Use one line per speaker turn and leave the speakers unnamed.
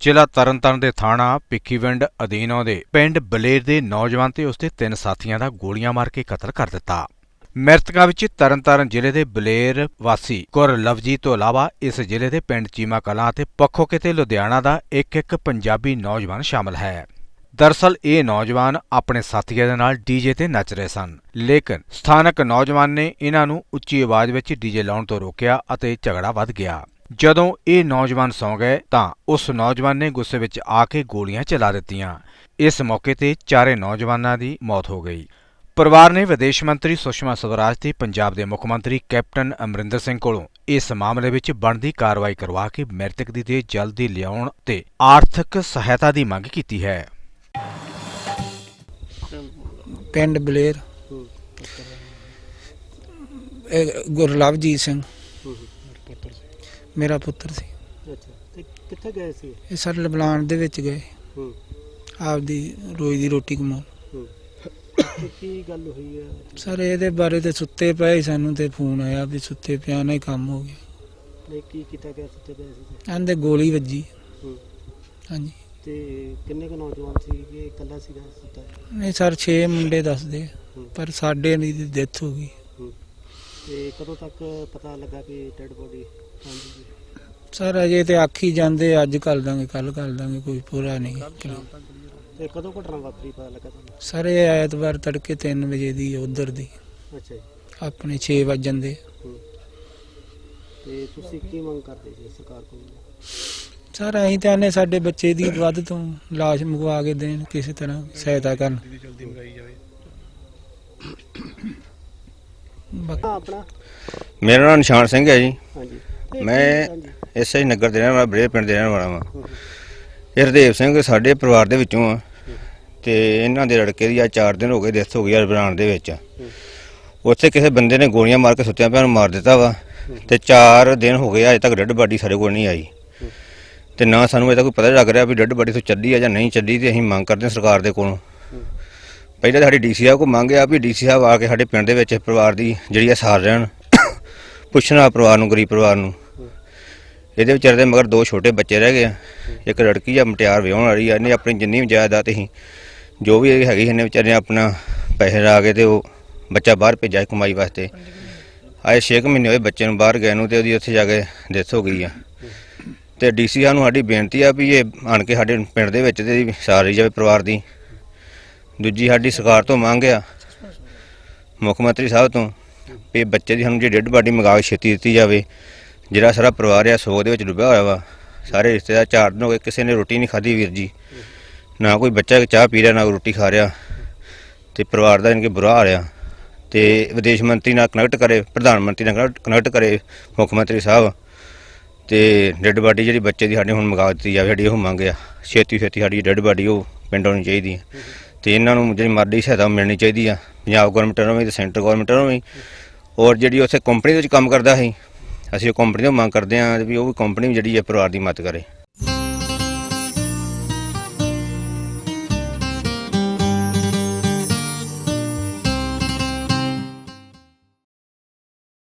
ਜ਼ਿਲ੍ਹਾ ਤਰਨਤਾਰਨ ਦੇ ਥਾਣਾ ਭਿੱਖੀਵਿੰਡ ਅਧੀਨ ਆਉਂਦੇ ਪਿੰਡ ਬਲੇਰ ਦੇ ਨੌਜਵਾਨ ਤੇ ਉਸਦੇ ਤਿੰਨ ਸਾਥੀਆਂ ਦਾ ਗੋਲੀਆਂ ਮਾਰ ਕੇ ਕਤਲ ਕਰ ਦਿੱਤਾ। ਮ੍ਰਿਤਕਾਂ ਵਿੱਚ ਤਰਨਤਾਰਨ ਜ਼ਿਲ੍ਹੇ ਦੇ ਬਲੇਰ ਵਾਸੀ ਗੁਰ ਲਵਜੀਤ ਤੋਂ ਇਲਾਵਾ ਇਸ ਜ਼ਿਲ੍ਹੇ ਦੇ ਪਿੰਡ ਚੀਮਾ ਕਲਾਂ ਅਤੇ ਪੱਖੋਕੇ ਤੇ ਲੁਧਿਆਣਾ ਦਾ ਇੱਕ ਇੱਕ ਪੰਜਾਬੀ ਨੌਜਵਾਨ ਸ਼ਾਮਲ ਹੈ। ਦਰਸਲ ਇਹ ਨੌਜਵਾਨ ਆਪਣੇ ਸਾਥੀਆਂ ਦੇ ਨਾਲ ਡੀਜੇ ਤੇ ਨੱਚ ਰਹੇ ਸਨ, ਲੇਕਿਨ ਸਥਾਨਕ ਨੌਜਵਾਨ ਨੇ ਇਹਨਾਂ ਨੂੰ ਉੱਚੀ ਆਵਾਜ਼ ਵਿੱਚ ਡੀਜੇ ਲਾਉਣ ਤੋਂ ਰੋਕਿਆ ਅਤੇ ਝਗੜਾ ਵੱਧ ਗਿਆ। ਜਦੋਂ ਇਹ ਨੌਜਵਾਨ ਸੌਂ ਗਏ ਤਾਂ ਉਸ ਨੌਜਵਾਨ ਨੇ ਗੁੱਸੇ ਵਿੱਚ ਆ ਕੇ ਗੋਲੀਆਂ ਚਲਾ ਦਿੱਤੀਆਂ। ਇਸ ਮੌਕੇ ਤੇ ਚਾਰੇ ਨੌਜਵਾਨਾਂ ਦੀ ਮੌਤ ਹੋ ਗਈ। ਪਰਿਵਾਰ ਨੇ ਵਿਦੇਸ਼ ਮੰਤਰੀ ਸੁਸ਼ਮਾ ਸਵਰਾਜ ਤੇ ਪੰਜਾਬ ਦੇ ਮੁੱਖ ਮੰਤਰੀ ਕੈਪਟਨ ਅਮਰਿੰਦਰ ਸਿੰਘ ਕੋਲੋਂ ਇਸ ਮਾਮਲੇ ਵਿੱਚ ਬਣਦੀ ਕਾਰਵਾਈ ਕਰਵਾ ਕੇ ਮ੍ਰਿਤਕ ਦੀ ਦੇਹ ਜਲਦੀ ਲਿਆਉਣ ਤੇ ਆਰਥਿਕ ਸਹਾਇਤਾ ਦੀ ਮੰਗ ਕੀਤੀ ਹੈ।
ਪਿੰਡ ਬਲੇਰ। ਇਹ ਗੁਰਲਵਜੀਤ ਸਿੰਘ। ਮੇਰਾ ਪੁੱਤਰ ਸੀ।
ਅੱਛਾ ਤੇ ਕਿੱਥੇ ਗਏ ਸੀ?
ਇਹ ਸਰ ਲਬਲਾਨ ਦੇ ਵਿੱਚ ਗਏ।
ਹੂੰ।
ਆਪਦੀ ਰੋਜ਼ ਦੀ ਰੋਟੀ ਕਮਾਉਣ।
ਹੂੰ। ਤੇ ਕੀ ਗੱਲ ਹੋਈ ਹੈ?
ਸਰ ਇਹਦੇ ਬਾਰੇ ਤੇ ਸੁੱਤੇ ਪਏ ਸੀ, ਸਾਨੂੰ ਤੇ ਫੋਨ ਆਇਆ ਵੀ ਸੁੱਤੇ ਪਿਆ ਨਾ ਹੀ ਕੰਮ ਹੋ ਗਿਆ।
ਨੇ ਕੀ ਕੀਤਾ ਗਿਆ? ਸੁੱਤੇ ਪਏ ਸੀ
ਆਂਦੇ ਗੋਲੀ ਵੱਜੀ।
ਹੂੰ।
ਹਾਂਜੀ।
ਤੇ ਕਿੰਨੇ ਕੁ ਨੌਜਵਾਨ ਸੀ ਕਿ ਇਕੱਲਾ ਸੀਗਾ ਸੁੱਤਾ?
ਨਹੀਂ ਸਰ 6 ਮੁੰਡੇ ਦੱਸਦੇ ਆ,
ਹੂੰ।
ਪਰ ਸਾਡੇ ਦੀ ਡੈਥ ਹੋ ਗਈ।
ਹੂੰ। ਤੇ ਕਦੋਂ ਤੱਕ ਪਤਾ ਲੱਗਾ ਕਿ ਡੈਡ ਬੋਡੀ ਹਾਂਜੀ। ਜੀ
ਸਰ ਅਜੇ ਤੇ ਆਖੀ ਜਾਂਦੇ ਅੱਜ ਕਰ ਦਾਂਗੇ ਕੱਲ ਕਰ ਦਾਂਗੇ ਕੋਈ ਪੂਰਾ ਨਹੀਂ।
ਤੇ ਕਦੋਂ ਘਟਨਾ ਵਾਪਰੀ ਪਤਾ ਲੱਗਾ ਤੁਹਾਨੂੰ?
ਸਰ ਇਹ ਐਤਵਾਰ ਤੜਕੇ 3 ਵਜੇ ਦੀ ਉਧਰ ਦੀ।
ਅੱਛਾ ਜੀ।
ਆਪਣੇ 6 ਵਜਣ ਦੇ
ਤੇ ਤੁਸੀਂ ਕੀ ਮੰਗ ਕਰਦੇ ਜੀ ਸਰਕਾਰ ਕੋਲ?
ਸਰ ਅਸੀਂ ਤਾਂ ਨੇ ਸਾਡੇ ਬੱਚੇ ਦੀ ਵੱਧ ਤੋਂ ਲਾਸ਼ ਮੰਗਵਾ ਕੇ ਦੇਣ ਕਿਸੇ ਤਰ੍ਹਾਂ ਸਹਾਇਤਾ ਕਰਨ। ਬਾਕੀ
ਹਾਂ ਆਪਣਾ?
ਮੇਰਾ ਨਾਮ ਨਿਸ਼ਾਨ ਸਿੰਘ ਹੈ ਜੀ।
ਹਾਂਜੀ।
ਮੈਂ
ਹਾਂਜੀ
ਨਗਰ ਦੇ ਰਹਿਣ ਵਾਲਾ ਬੜੇ ਪਿੰਡ ਦੇ ਰਹਿਣ ਵਾਲਾ ਵਾਂ। ਇਹ ਹਰਦੇਵ ਸਿੰਘ ਸਾਡੇ ਪਰਿਵਾਰ ਦੇ ਵਿੱਚੋਂ ਆ। ਤੇ ਇਹਨਾਂ ਦੇ ਲੜਕੇ ਦੀ ਆ 4 ਦਿਨ ਹੋ ਗਏ ਡੈਥ ਹੋ ਗਈ ਆ ਬਰਾਨ ਦੇ ਵਿੱਚ। ਉੱਥੇ ਕਿਸੇ ਬੰਦੇ ਨੇ ਗੋਲੀਆਂ ਮਾਰ ਕੇ ਸੁੱਤਿਆਂ ਪਿਆ ਨੂੰ ਮਾਰ ਦਿੱਤਾ ਵਾ। ਤੇ 4 ਦਿਨ ਹੋ ਗਏ ਅਜੇ ਤੱਕ ਡੈੱਡ ਬਾਡੀ ਸਾਡੇ ਕੋਲ ਨਹੀਂ ਆਈ।
ਹੂੰ।
ਤੇ ਨਾ ਸਾਨੂੰ ਅਜੇ ਤੱਕ ਕੋਈ ਪਤਾ ਲੱਗ ਰਿਹਾ ਵੀ ਡੈੱਡ ਬਾਡੀ ਤੋਂ ਚੱਲੀ ਆ ਜਾਂ ਨਹੀਂ ਚੱਲੀ, ਤੇ ਅਸੀਂ ਮੰਗ ਕਰਦੇ ਹਾਂ ਸਰਕਾਰ ਦੇ ਕੋਲੋਂ। ਪਹਿਲਾਂ ਤਾਂ ਸਾਡੀ ਡੀਸੀ ਸਾਹਿਬ ਕੋ ਮੰਗਿਆ ਵੀ ਡੀਸੀ ਸਾਹਿਬ ਆ ਕੇ ਸਾਡੇ ਪਿੰਡ ਦੇ ਵਿੱਚ ਪਰਿਵਾਰ ਦੀ ਜਿਹੜੀ ਆ ਸਾਰ ਰਹਿਣ, ਪੁੱਛਣਾ ਪਰਿਵਾਰ ਨੂੰ, ਗਰੀਬ ਪਰਿਵਾਰ ਨੂੰ। ਇਹਦੇ ਵਿਚਾਰੇ ਦੇ ਮਗਰ ਦੋ ਛੋਟੇ ਬੱਚੇ ਰਹਿ ਗਏ ਆ। ਇੱਕ ਲੜਕੀ ਆ, ਮਟਿਆਰ ਵਿਆਹਣ ਵਾਲੀ ਆ, ਇਹਨੇ ਆਪਣੀ ਜਿੰਨੀ ਵੀ ਜਾਇਦਾਦ ਸੀ, ਜੋ ਵੀ ਇਹ ਹੈਗੀ ਇਹਨੇ ਵਿਚਾਰੇ ਆਪਣਾ ਪੈਸੇ ਲਾ ਕੇ ਤੇ ਉਹ ਬੱਚਾ ਬਾਹਰ ਭੇਜਿਆ ਕਮਾਈ ਵਾਸਤੇ। ਆਏ 6 ਮਹੀਨੇ ਹੋਏ ਬੱਚੇ ਨੂੰ ਬਾਹਰ ਗਏ ਨੂੰ ਤੇ ਉਹਦੀ ਉੱਥੇ ਜਾ ਕੇ ਡੈਥ ਹੋ ਗਈ ਆ। ਤੇ ਡੀਸੀ ਨੂੰ ਸਾਡੀ ਬੇਨਤੀ ਆ ਵੀ ਇਹ ਆਣ ਕੇ ਸਾਡੇ ਪਿੰਡ ਦੇ ਵਿੱਚ ਤੇ ਸਾਰੀ ਜਾਵੇ ਪਰਿਵਾਰ ਦੀ। ਦੂਜੀ ਸਾਡੀ ਸਰਕਾਰ ਤੋਂ ਮੰਗ ਆ, ਮੁੱਖ ਮੰਤਰੀ ਸਾਹਿਬ ਤੋਂ, ਵੀ ਬੱਚੇ ਦੀ ਸਾਨੂੰ ਜੇ ਡੈੱਡ ਬਾਡੀ ਮੰਗਾ ਕੇ ਛੇਤੀ ਦਿੱਤੀ ਜਾਵੇ। ਜਿਹੜਾ ਸਾਰਾ ਪਰਿਵਾਰ ਆ, ਸੋਗ ਦੇ ਵਿੱਚ ਡੁੱਬਿਆ ਹੋਇਆ ਵਾ। ਸਾਰੇ ਰਿਸ਼ਤੇਦਾਰ ਚਾਰ ਦਿਨ ਹੋ ਗਏ, ਕਿਸੇ ਨੇ ਰੋਟੀ ਨਹੀਂ ਖਾਧੀ ਵੀਰ ਜੀ। ਨਾ ਕੋਈ ਬੱਚਾ ਚਾਹ ਪੀ ਰਿਹਾ, ਨਾ ਕੋਈ ਰੋਟੀ ਖਾ ਰਿਹਾ। ਤੇ ਪਰਿਵਾਰ ਦਾ ਇਨਕੇ ਬੁਰਾ ਹਾਲ ਆ। ਤੇ ਵਿਦੇਸ਼ ਮੰਤਰੀ ਨਾਲ ਕਨੈਕਟ ਕਰੇ, ਪ੍ਰਧਾਨ ਮੰਤਰੀ ਨਾਲ ਕਨੈਕਟ ਕਰੇ ਮੁੱਖ ਮੰਤਰੀ ਸਾਹਿਬ। ਤੇ ਡੈੱਡ ਬਾਡੀ ਜਿਹੜੀ ਬੱਚੇ ਦੀ ਸਾਡੇ ਹੁਣ ਮੰਗਾ ਦਿੱਤੀ ਜਾਵੇ, ਸਾਡੀ ਉਹ ਮੰਗ ਆ। ਛੇਤੀ ਛੇਤੀ ਸਾਡੀ ਡੈੱਡ ਬਾਡੀ ਉਹ ਪਿੰਡ ਆਉਣੀ ਚਾਹੀਦੀ ਹੈ ਤੇ ਇਹਨਾਂ ਨੂੰ ਜਿਹੜੀ ਮਰਦੀ ਸਹਾਇਤਾ ਮਿਲਣੀ ਚਾਹੀਦੀ ਆ। ਪੰਜਾਬ ਗਵਰਨਮੈਂਟ ਨੂੰ ਵੀ ਤੇ ਸੈਂਟਰ ਗਵਰਨਮੈਂਟ ਨੂੰ ਵੀ। ਔਰ ਜਿਹੜੀ ਉੱਥੇ ਕੰਪਨੀ ਦੇ ਵਿੱਚ ਕੰਮ ਕਰਦਾ ਸੀ ਅਸੀਂ ਉਹ ਕੰਪਨੀ ਤੋਂ ਮੰਗ ਕਰਦੇ ਹਾਂ ਵੀ ਉਹ ਵੀ ਕੰਪਨੀ ਜਿਹੜੀ ਹੈ ਪਰਿਵਾਰ ਦੀ ਮਦਦ ਕਰੇ।